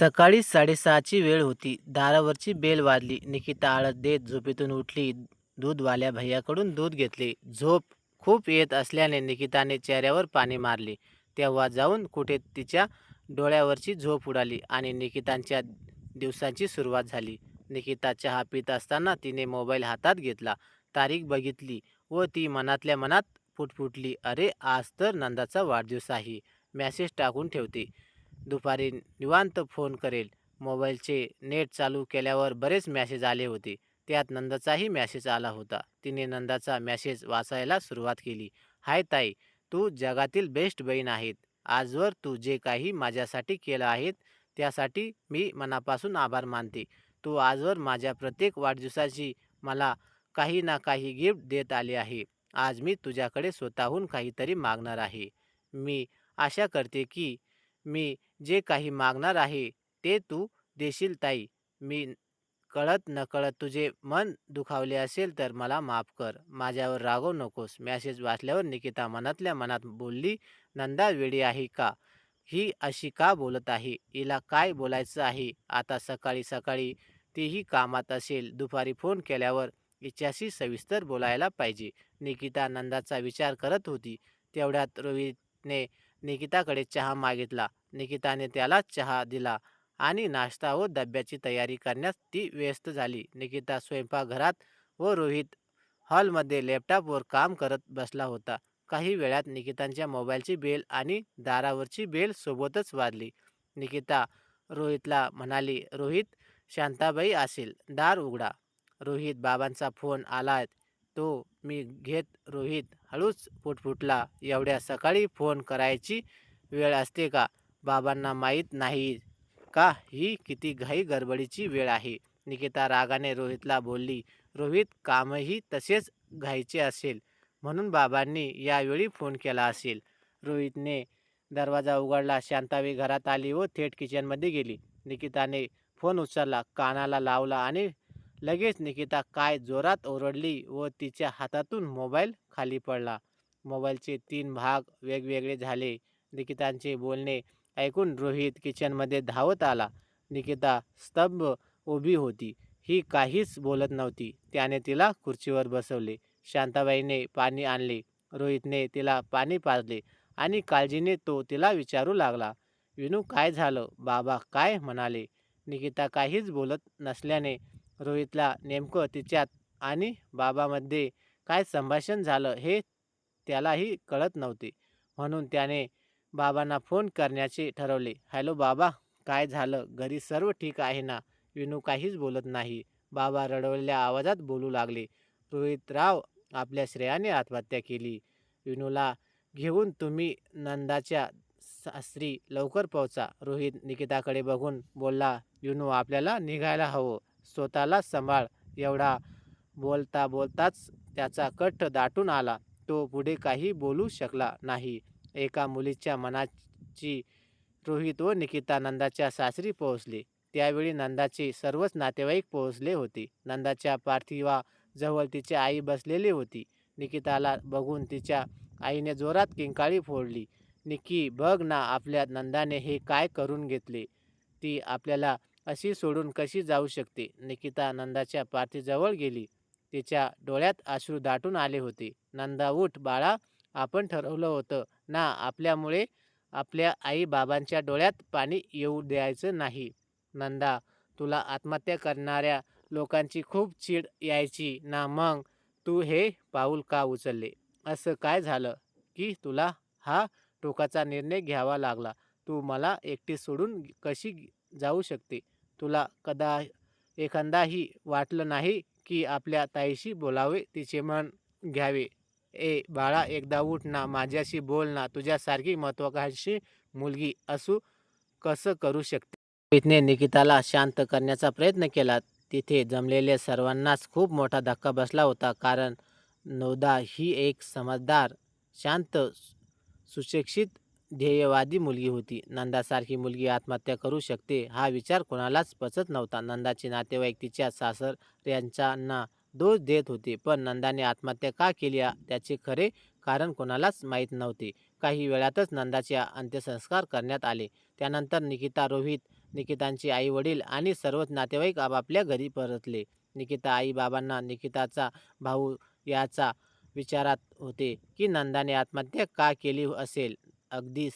सकाळी साडेसहाची वेळ होती. दारावरची बेल वाजली. निकिता आळत देत झोपेतून उठली. दूधवाल्या भैयाकडून दूध घेतले. झोप खूप येत असल्याने निकिताने चेहऱ्यावर पाणी मारले. तेव्हा जाऊन कुठे तिच्या डोळ्यावरची झोप उडाली आणि निकितांच्या दिवसांची सुरुवात झाली. निकिता चहा पीत असताना तिने मोबाईल हातात घेतला. तारीख बघितली व ती मनातल्या मनात फुटफुटली अरे आज तर नंदाचा वाढदिवस आहे. मॅसेज टाकून ठेवते. दुपारी निवांत फोन करेल. मोबाईलचे नेट चालू केल्यावर बरेच मॅसेज आले होते. त्यात नंदाचाही मॅसेज आला होता. तिने नंदाचा मॅसेज वाचायला सुरुवात केली. हाय ताई, तू जगातील बेस्ट बहीण आहेत आजवर तू जे काही माझ्यासाठी केलं आहे त्यासाठी मी मनापासून आभार मानते. तू आजवर माझ्या प्रत्येक वाढदिवसाची मला काही ना काही गिफ्ट देत आले आहे. आज मी तुझ्याकडे स्वतःहून काहीतरी मागणार आहे. मी आशा करते की मी जे काही मागणार आहे ते तू देशील ताई. मी कळत नकळत तुझे मन दुखावले असेल तर मला माफ कर. माझ्यावर रागव नकोस. मेसेज वाचल्यावर निकिता मनातल्या मनात बोलली, नंदा वेडी आहे का? ही अशी का बोलत आहे? हिला काय बोलायचं आहे? आता सकाळी सकाळी तीही कामात असेल. दुपारी फोन केल्यावर हिच्याशी सविस्तर बोलायला पाहिजे. निकिता नंदाचा विचार करत होती. तेवढ्यात रोहितने निकिताकडे चहा मागितला. निकिताने त्याला चहा दिला आणि नाश्ता व डब्याची तयारी करण्यात ती व्यस्त झाली. निकिता स्वयंपाकघरात व रोहित हॉलमध्ये लॅपटॉपवर काम करत बसला होता. काही वेळात निकितांच्या मोबाईलची बेल आणि दारावरची बेल सोबतच वाजली. निकिता रोहितला म्हणाली, रोहित, शांताबाई असेल, दार उघडा. रोहित, बाबांचा फोन आला तो मी घेत रोहित हळूच फुटफुटला एवढ्या सकाळी फोन करायची वेळ असते का? बाबांना माहीत नाही का ही किती घाई गडबडीची वेळ आहे? निकिता रागाने रोहितला बोलली, रोहित, कामही तसेच घाईचे असेल म्हणून बाबांनी यावेळी फोन केला असेल. रोहितने दरवाजा उघडला. शांतावी घरात आली व थेट किचनमध्ये गेली. निकिताने फोन उचलला, कानाला लावला आणि लगेच निकिता काय जोरात ओरडली व तिच्या हातातून मोबाईल खाली पडला. मोबाईलचे तीन भाग वेगवेगळे झाले. निकितांचे बोलणे ऐकून रोहित किचनमध्ये धावत आला. निकिता स्तब्ध उभी होती. ही काहीच बोलत नव्हती. त्याने तिला खुर्चीवर बसवले. शांताबाईने पाणी आणले. रोहितने तिला पाणी पाजले आणि काळजीने तो तिला विचारू लागला, विनू काय झालं? बाबा काय म्हणाले? निकिता काहीच बोलत नसल्याने रोहितला नेमकं तिच्यात आणि बाबामध्ये काय संभाषण झालं हे त्यालाही कळत नव्हते. म्हणून त्याने बाबांना फोन करण्याचे ठरवले. हॅलो बाबा, काय झालं? घरी सर्व ठीक आहे ना? विनू काहीच बोलत नाही. बाबा रडवलेल्या आवाजात बोलू लागले, रोहितराव, आपल्या श्रेयाने आत्महत्या केली. विनूला घेऊन तुम्ही नंदाच्या सासरी लवकर पोहोचा. रोहित निकिताकडे बघून बोलला, विनू, आपल्याला निघायला हवं. स्वतःला सांभाळ. एवढा बोलता बोलताच त्याचा कंठ दाटून आला. तो पुढे काही बोलू शकला नाही. एका मुलीच्या मनाची रोहित व निकिता नंदाच्या सासरी पोहोचले. त्यावेळी नंदाचे सर्वच नातेवाईक पोहोचले होते. नंदाच्या पार्थिवाजवळ तिची आई बसलेली होती. निकिताला बघून तिच्या आईने जोरात किंकाळी फोडली. निकी, बघ ना, आपल्या नंदाने हे काय करून घेतले? ती आपल्याला अशी सोडून कशी जाऊ शकते? निकिता नंदाच्या पार्थिजवळ गेली. तिच्या डोळ्यात अश्रू दाटून आले होते. नंदा, उठ बाळा, आपण ठरवलं होतं ना आपल्यामुळे आपल्या आई बाबांच्या डोळ्यात पाणी येऊ द्यायचं नाही. नंदा, तुला आत्महत्या करणाऱ्या लोकांची खूप चीड यायची ना मग तू हे पाऊल का उचलले? असं काय झालं की तुला हा टोकाचा निर्णय घ्यावा लागला? तू मला एकटी सोडून कशी जाऊ शकते? तुला कदा एखादाही वाटलं नाही की आपल्या ताईशी बोलावे, तिचे मन घ्यावे? ए बाळा, एकदा उठ ना, माझ्याशी बोल ना. तुझ्यासारखी महत्त्वाकांक्षी मुलगी असू कसं करू शकते? रोहितने निकिताला शांत करण्याचा प्रयत्न केला. तिथे जमलेल्या सर्वांनाच खूप मोठा धक्का बसला होता. कारण नौदा ही एक समजदार, शांत, सुशिक्षित, ध्येयवादी मुलगी होती. नंदासारखी मुलगी आत्महत्या करू शकते हा विचार कोणालाच पचत नव्हता. नंदाचे नातेवाईक तिच्या सासर यांच्यांना दोष देत होते. पण नंदाने आत्महत्या का केली त्याचे खरे कारण कोणालाच माहीत नव्हते. काही वेळातच नंदाचे अंत्यसंस्कार करण्यात आले. त्यानंतर निकिता, रोहित, निकितांचे आई वडील आणि सर्वच नातेवाईक आपापल्या घरी परतले निकिता आई बाबांना निकिताचा भाऊ याचा विचारात होते की नंदाने आत्महत्या का केली असेल अगदी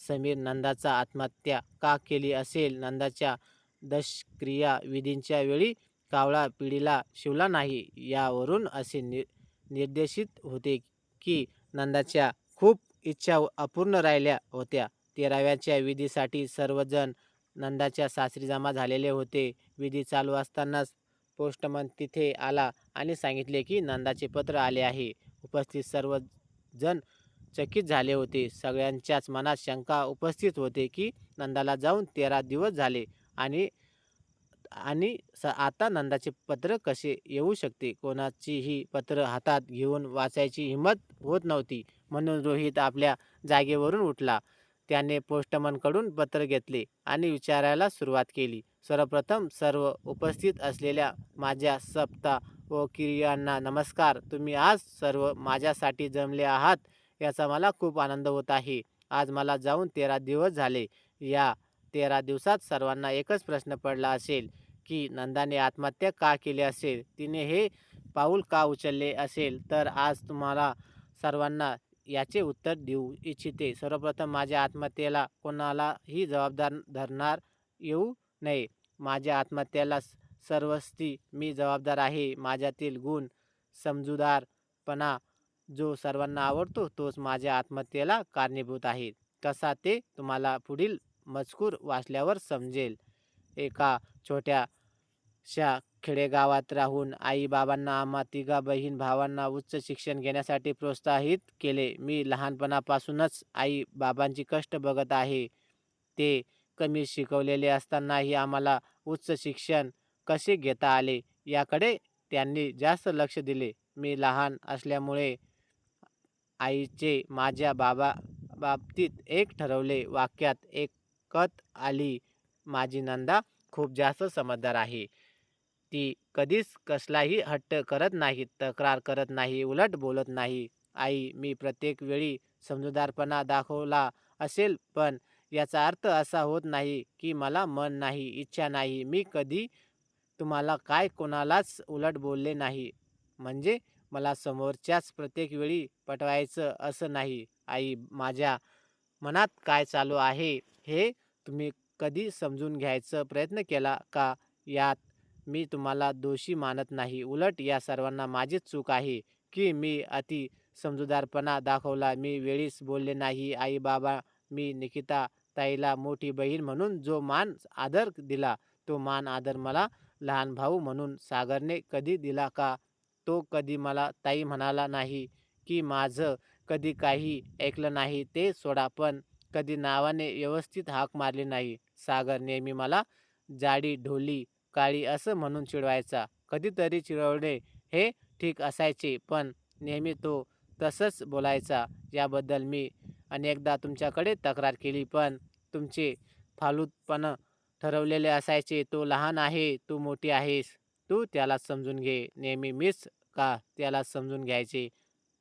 समीर नंदाचा आत्महत्या का केली असेल नंदाच्या दशक्रिया विधींच्या वेळी कावळा पिढीला शिवला नाही यावरून असे नि निर्देशित होते की नंदाच्या खूप इच्छा अपूर्ण राहिल्या होत्या. तेराव्याच्या विधीसाठी सर्वजण नंदाच्या सासरी जमा झालेले होते. विधी चालू असतानाच पोस्टमन तिथे आला आणि सांगितले की नंदाचे पत्र आले आहे. उपस्थित सर्वजण चकित झाले होते. सगळ्यांच्याच मनात शंका उपस्थित होते की नंदाला जाऊन तेरा दिवस झाले आणि आणि स आता नंदाचे पत्र कसे येऊ शकते? कोणाचीही पत्र हातात घेऊन वाचायची हिंमत होत नव्हती. म्हणून रोहित आपल्या जागेवरून उठला. त्याने पोस्टमनकडून पत्र घेतले आणि विचारायला सुरुवात केली. सर्वप्रथम सर्व उपस्थित असलेल्या माझ्या सप्ता व किरियांना नमस्कार. तुम्ही आज सर्व माझ्यासाठी जमले आहात याचा मला खूप आनंद होत आहे. आज मला जाऊन तेरा दिवस झाले. या तेरा दिवसात सर्वांना एकच प्रश्न पडला असेल की नंदाने आत्महत्या का केली असेल? तिने हे पाऊल का उचलले असेल? तर आज तुम्हाला सर्वांना याचे उत्तर देऊ इच्छिते. सर्वप्रथम माझ्या आत्महत्येला कोणालाही जबाबदार धरणार येऊ नये. माझ्या आत्महत्येला सर्वस्ती मी जबाबदार आहे. माझ्यातील गुण समजूदारपणा जो सर्वांना आवडतो तोच माझ्या आत्महत्येला कारणीभूत आहे. कसा ते तुम्हाला पुढील मजकूर वाचल्यावर समजेल. एका छोट्याशा खेडेगावात राहून आईबाबांना आम्हा तिघा बहीण भावांना उच्च शिक्षण घेण्यासाठी प्रोत्साहित केले. मी लहानपणापासूनच आई बाबांची कष्ट बघत आहे. ते कमी शिकवलेले असतानाही आम्हाला उच्च शिक्षण कसे घेता आले याकडे त्यांनी जास्त लक्ष दिले. मी लहान असल्यामुळे आईचे माझ्या बाबा बाबतीत एक ठरवले. वाक्यात एक कत आली माझी नंदा खूप जास्त समजदार आहे. ती कधीच कसलाही हट्ट करत नाही तक्रार करत नाही उलट बोलत नाही. आई मी प्रत्येक वेळी समजूदारपणा दाखवला असेल पण याचा अर्थ असा होत नाही की मला मन नाही इच्छा नाही. मी कधी तुम्हाला काय कोणालाच उलट बोलले नाही. म्हणजे मला समोरच्याच प्रत्येक वेळी पटवायचं असं नाही. आई माझ्या मनात काय चालू आहे? हे तुम्ही कधी समजून घ्यायचा प्रयत्न केला का? यात मी तुम्हाला दोषी मानत नाही. उलट या सर्वांना माझीच चूक आहे की मी अति समजूदारपणा दाखवला. मी वेळीच बोलले नाही. आई बाबा मी निकिता ताईला मोठी बहीण म्हणून जो मान आदर दिला तो मान आदर मला लहान भाऊ म्हणून सागरने कधी दिला का? तो कधी मला ताई म्हणाला नाही की माझं कधी काही ऐकलं नाही ते सोडा. पण कधी नावाने व्यवस्थित हाक मारली नाही. सागर नेहमी मला जाडी ढोली काळी असं म्हणून चिडवायचा. कधीतरी चिडवणे हे ठीक असायचे पण नेहमी तो तसंच बोलायचा. याबद्दल मी अनेकदा तुमच्याकडे तक्रार केली पण तुमचे फालूतपण ठरवलेले असायचे. तो लहान आहे तू मोठी आहेस. तू त्याला समजून घे. नेहमी मीच का त्याला समजून घ्यायचे?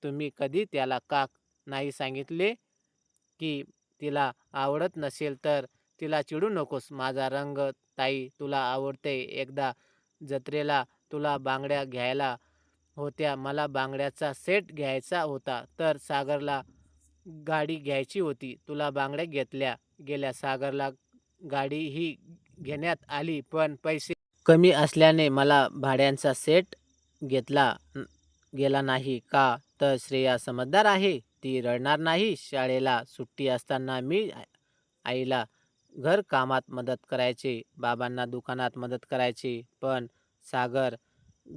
तुम्ही कधी त्याला का नाही सांगितले की तिला आवडत नसेल तर तिला चिडू नकोस माझा रंग ताई तुला आवडते. एकदा जत्रेला तुला बांगड्या घ्यायला होत्या मला बांगड्याचा सेट घ्यायचा होता तर सागरला गाडी घ्यायची होती. तुला बांगड्या घेतल्या गेल्या सागरला गाडी ही घेण्यात आली पण पैसे कमी असल्याने मला भाड्यांचा सेट घेतला गेला नाही. का? तर श्रेया समजदार आहे? ती रडणार नाही. शाळेला सुट्टी असताना मी आईला घर कामात मदत करायची बाबांना दुकानात मदत करायची. पण सागर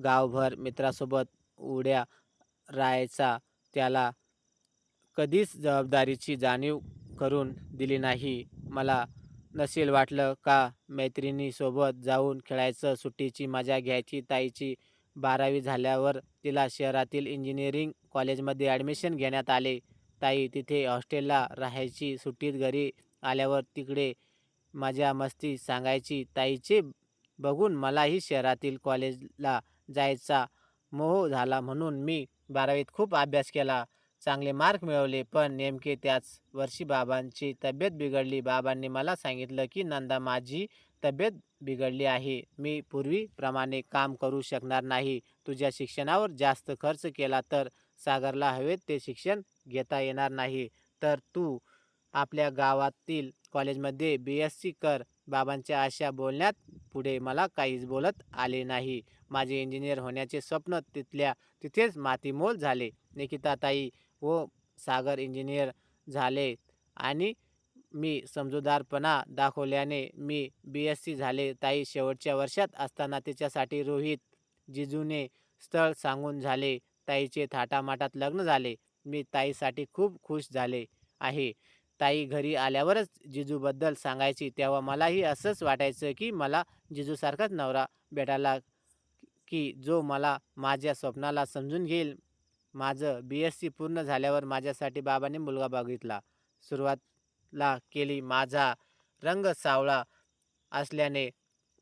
गावभर मित्रासोबत उड्या राहायचा. त्याला कधीच जबाबदारीची जाणीव करून दिली नाही. मला नसेल वाटलं का मैत्रिणीसोबत जाऊन खेळायचं सुट्टीची मजा घ्यायची ताईची बारावी झाल्यावर तिला शहरातील इंजिनिअरिंग कॉलेजमध्ये ॲडमिशन घेण्यात आले. ताई तिथे हॉस्टेलला राहायची सुट्टीत घरी आल्यावर तिकडे माझ्या मस्ती सांगायची. ताईचे बघून मलाही शहरातील कॉलेजला जायचा मोह झाला म्हणून मी बारावीत खूप अभ्यास केला. चांगले मार्क मिळवले पण नेमके त्याच वर्षी बाबांची तब्येत बिघडली. बाबांनी मला सांगितलं की नंदा माझी तब्येत बिघडली आहे. मी पूर्वीप्रमाणे काम करू शकणार नाही. तुझ्या शिक्षणावर जास्त खर्च केला तर सागरला हवेत ते शिक्षण घेता येणार नाही. तर तू आपल्या गावातील कॉलेजमध्ये बी एस सी कर. बाबांच्या अशा बोलण्यात पुढे मला काहीच बोलत आले नाही. माझे इंजिनियर होण्याचे स्वप्न तिथल्या तिथेच मातीमोल झाले. निकिताताई व सागर इंजिनियर झाले आणि मी समजूदारपणा दाखवल्याने मी बी एस सी झाले. ताई शेवटच्या वर्षात असताना तिच्यासाठी रोहित जिजूने स्थळ सांगून झाले. ताईचे थाटामाटात लग्न झाले. मी ताईसाठी खूप खुश झाले आहे. ताई घरी आल्यावरच जिजूबद्दल सांगायची तेव्हा मलाही असंच वाटायचं की मला जिजूसारखाच नवरा भेटायला की जो मला माझ्या स्वप्नाला समजून घेईल. माझं बी एस सी पूर्ण झाल्यावर माझ्यासाठी बाबाने मुलगा बघितला. सुरुवातला केली माझा रंग सावळा असल्याने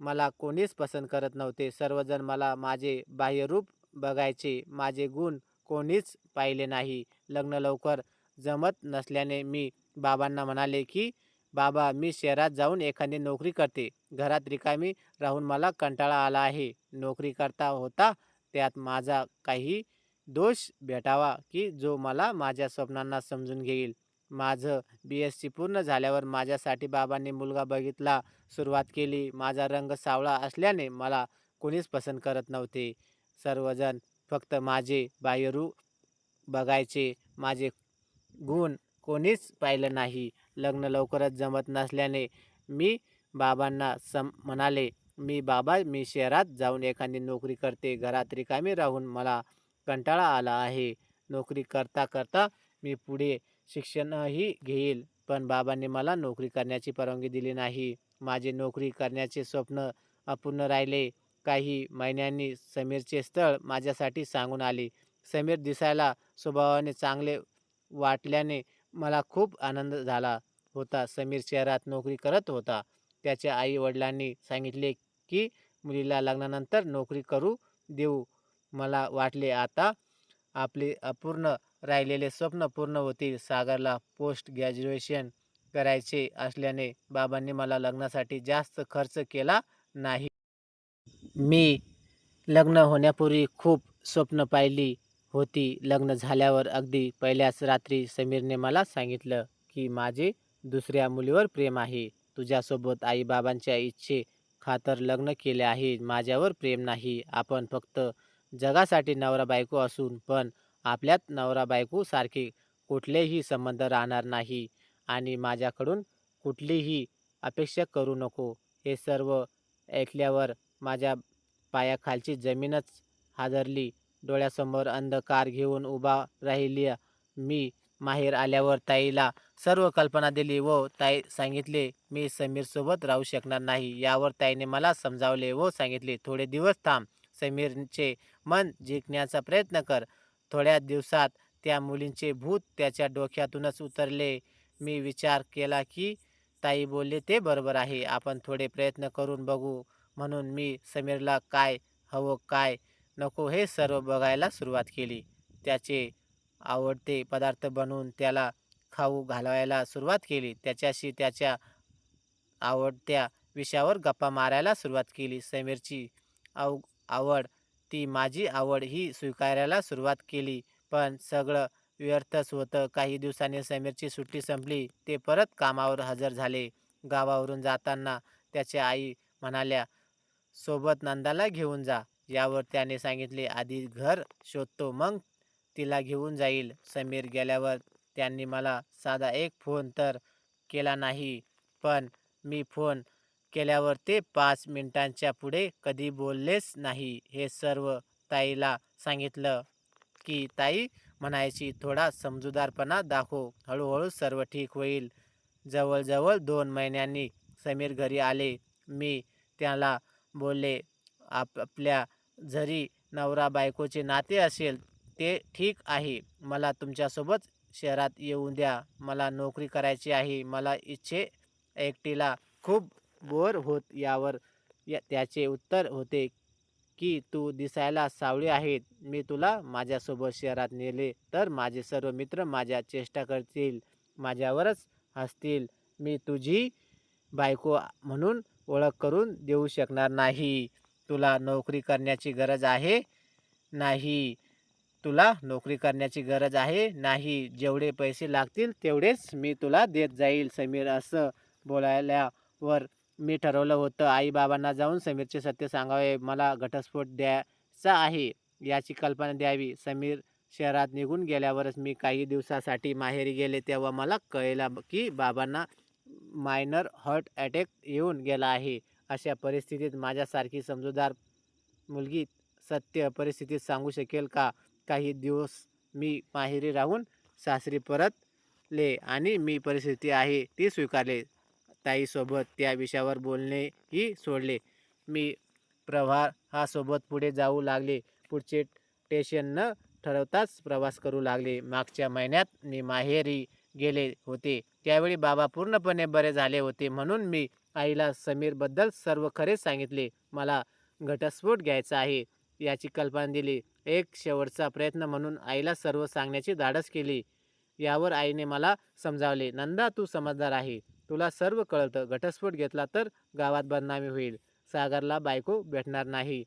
मला कोणीच पसंत करत नव्हते. सर्वजण मला माझे बाह्यरूप बघायचे. माझे गुण कोणीच पाहिले नाही. लग्न लवकर जमत नसल्याने मी बाबांना म्हणाले की बाबा मी शहरात जाऊन एखादी नोकरी करते. घरात रिकामी राहून मला कंटाळा आला आहे. नोकरी करता होता त्यात माझा काही दोष भेटावा की जो मला माझ्या स्वप्नांना समजून घेईल. माझं बी एस सी पूर्ण झाल्यावर माझ्यासाठी बाबांनी मुलगा बघितला सुरुवात केली. माझा रंग सावळा असल्याने मला कोणीच पसंत करत नव्हते. सर्वजण फक्त माझे बाहेरू बघायचे. माझे गुण कोणीच पाहिलं नाही. लग्न लवकरच जमत नसल्याने मी बाबांना सम म्हणाले मी बाबा मी शहरात जाऊन एखादी नोकरी करते. घरात रिकामी राहून मला कंटाळा आला आहे. नोकरी करता करता मी पुढे शिक्षणही घेईल पण बाबांनी मला नोकरी करण्याची परवानगी दिली नाही. माझे नोकरी करण्याचे स्वप्न अपूर्ण राहिले. काही महिन्यांनी समीरचे स्थळ माझ्यासाठी सांगून आले. समीर दिसायला स्वभावाने चांगले वाटल्याने मला खूप आनंद झाला होता. समीर शहरात नोकरी करत होता. त्याच्या आई वडिलांनी सांगितले की मुलीला लग्नानंतर नोकरी करू देऊ मला वाटले. आता आपले अपूर्ण राहिलेले स्वप्न पूर्ण होतील. सागरला पोस्ट ग्रॅज्युएशन करायचे असल्याने बाबांनी मला लग्नासाठी जास्त खर्च केला नाही. मी लग्न होण्यापूर्वी खूप स्वप्न पाहिली होती. लग्न झाल्यावर अगदी पहिल्याच रात्री समीरने मला सांगितलं की माझे दुसऱ्या मुलीवर प्रेम आहे. तुझ्यासोबत आईबाबांच्या इच्छे खातर लग्न केले आहे माझ्यावर प्रेम नाही. आपण फक्त जगासाठी नवरा बायको असून पण आपल्यात नवरा बायको सारखे कुठलेही संबंध राहणार नाही आणि माझ्याकडून कुठलीही अपेक्षा करू नको. हे सर्व ऐकल्यावर माझ्या पायाखालची जमीनच हादरली. डोळ्यासमोर अंधकार घेऊन उभा राहिली मी. माहेर आल्यावर ताईला सर्व कल्पना दिली व ताई सांगितले मी समीरसोबत राहू शकणार नाही. यावर ताईने मला समजावले व सांगितले थोडे दिवस थांब समीरचे मन जिंकण्याचा प्रयत्न कर. थोड्या दिवसात त्या मुलींचे भूत त्याच्या डोक्यातूनच उतरले. मी विचार केला की ताई बोलले ते बरोबर आहे आपण थोडे प्रयत्न करून बघू. म्हणून मी समीरला काय हवं काय नको हे सर्व बघायला सुरुवात केली. त्याचे आवडते पदार्थ बनवून त्याला खाऊ घालवायला सुरुवात केली. त्याच्याशी त्याच्या आवडत्या विषयावर गप्पा मारायला सुरुवात केली. समीरची आव आवड ती माझी आवड ही स्वीकारायला सुरुवात केली. पण सगळं व्यर्थच होतं. काही दिवसांनी समीरची सुट्टी संपली. ते परत कामावर हजर झाले. गावावरून जाताना त्याच्या आई म्हणाल्या सोबत नंदाला घेऊन जा यावर त्याने सांगितले. आधी घर शोधतो मग तिला घेऊन जाईल. समीर गेल्यावर त्यांनी मला साधा एक फोन तर केला नाही पण मी फोन केल्यावर ते पाच मिनिटांच्या पुढे कधी बोललेच नाही. हे सर्व ताईला सांगितलं की ताई म्हणायची थोडा समजूदारपणा दाखव. हळूहळू सर्व ठीक होईल. जवळजवळ दोन महिन्यांनी समीर घरी आले. मी त्याला बोलले आप आपल्या जरी नवरा बायकोचे नाते असेल ते ठीक आहे. मला तुमच्यासोबत शहरात येऊन द्या. मला नोकरी करायची आहे. मला इच्छे एकटीला खूप बोर होत यावर या त्याचे उत्तर होते की तू दिसायला सावळी आहेत मी तुला माझ्यासोबत शहरात नेले तर माझे सर्व मित्र माझ्या चेष्टा करतील माझ्यावरच हसतील. मी तुझी बायको म्हणून ओळख करून देऊ शकणार नाही. तुला नोकरी करण्याची गरज आहे? नाही. तुला नोकरी करण्याची गरज आहे? नाही. जेवढे पैसे लागतील तेवढेच मी तुला देत जाईल समीर असं बोलायल्यावर मी ठरवलं होतं. आईबाबांना जाऊन समीरचे सत्य सांगावे. मला घटस्फोट द्यायचा आहे याची कल्पना द्यावी. समीर शहरात निघून गेल्यावरच मी काही दिवसासाठी माहेरी गेले तेव्हा मला कळलं की बाबांना मायनर हार्ट अटॅक येऊन गेला आहे. अशा परिस्थितीत माझ्यासारखी समजूदार मुलगी सत्य परिस्थितीत सांगू शकेल का? काही दिवस मी माहेरी राहून सासरी परतले आणि मी परिस्थिती आहे ती स्वीकारले. ताईसोबत त्या विषयावर बोलणेही सोडले. मी प्रवाहासोबत पुढे जाऊ लागले. पुढचे स्टेशन न ठरवताच प्रवास करू लागले. मागच्या महिन्यात मी माहेरी गेले होते. त्यावेळी बाबा पूर्णपणे बरे झाले होते म्हणून मी आईला समीरबद्दल सर्व खरे सांगितले. मला घटस्फोट घ्यायचा आहे याची कल्पना दिली. एक शेवटचा प्रयत्न म्हणून आईला सर्व सांगण्याची धाडस केली. यावर आईने मला समजावले नंदा तू समजदार आहे. तुला सर्व कळतं. घटस्फोट घेतला तर गावात बदनामी होईल. सागरला बायको भेटणार नाही.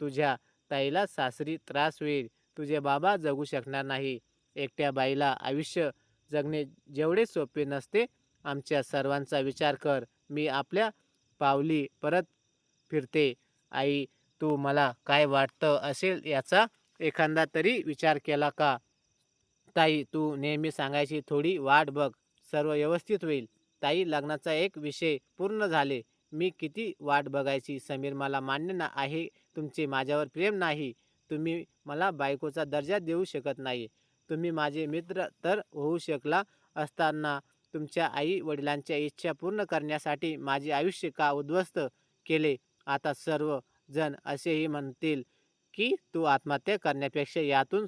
तुझ्या ताईला सासरी त्रास होईल. तुझे बाबा जगू शकणार नाही. एकट्या बाईला आयुष्य जगणे जेवढे सोपे नसते आमच्या सर्वांचा विचार कर. मी आपल्या पावली परत फिरते. आई तू मला काय वाटतं असेल याचा एखादा तरी विचार केला का? ताई तू नेहमी सांगायची थोडी वाट बघ. सर्व व्यवस्थित होईल. ताई लग्नाचा एक विषय पूर्ण झाले. मी किती वाट बघायची? समीर मला मान्य ना आहे. तुमचे माझ्यावर प्रेम नाही. तुम्ही मला बायकोचा दर्जा देऊ शकत नाही. तुम्ही माझे मित्र तर होऊ शकला असताना तुमच्या आई वडिलांच्या इच्छा पूर्ण करण्यासाठी माझे आयुष्य का उद्ध्वस्त केले? आता सर्व जण असेही म्हणतील की तू आत्महत्या करण्यापेक्षा यातून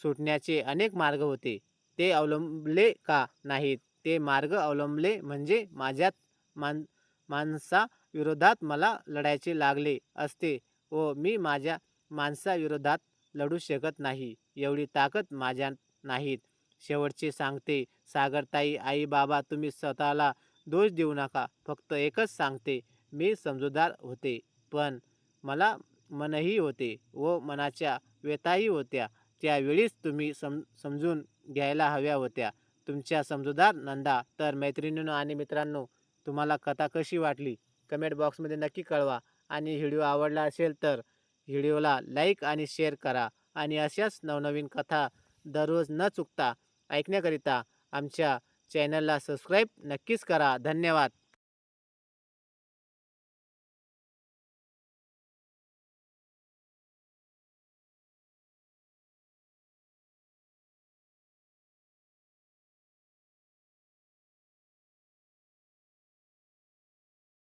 सुटण्याचे अनेक मार्ग होते. ते अवलंबले का नाहीत? ते मार्ग अवलंबले म्हणजे माझ्यात मान माणसाविरोधात मला लढायचे लागले असते व मी माझ्या माणसाविरोधात लढू शकत नाही. एवढी ताकद माझ्यात नाहीत. शेवटचे सांगते सागरताई आई बाबा तुम्ही स्वतःला दोष देऊ नका. फक्त एकच सांगते मी समजूदार होते पण मला मनही होते व मनाच्या व्यथाही होत्या. त्यावेळीच तुम्ही सम समजून घ्यायला हव्या होत्या. तुमच्या समजूदार नंदा. तर मैत्रिणींनो आणि मित्रांनो तुम्हाला कथा कशी वाटली? कमेंट बॉक्समध्ये नक्की कळवा. आणि व्हिडिओ आवडला असेल तर व्हिडिओला लाईक आणि शेअर करा आणि अशाच नवनवीन कथा दररोज न चुकता ऐकण्याकरिता आमच्या चॅनलला सबस्क्राईब नक्कीच करा. धन्यवाद.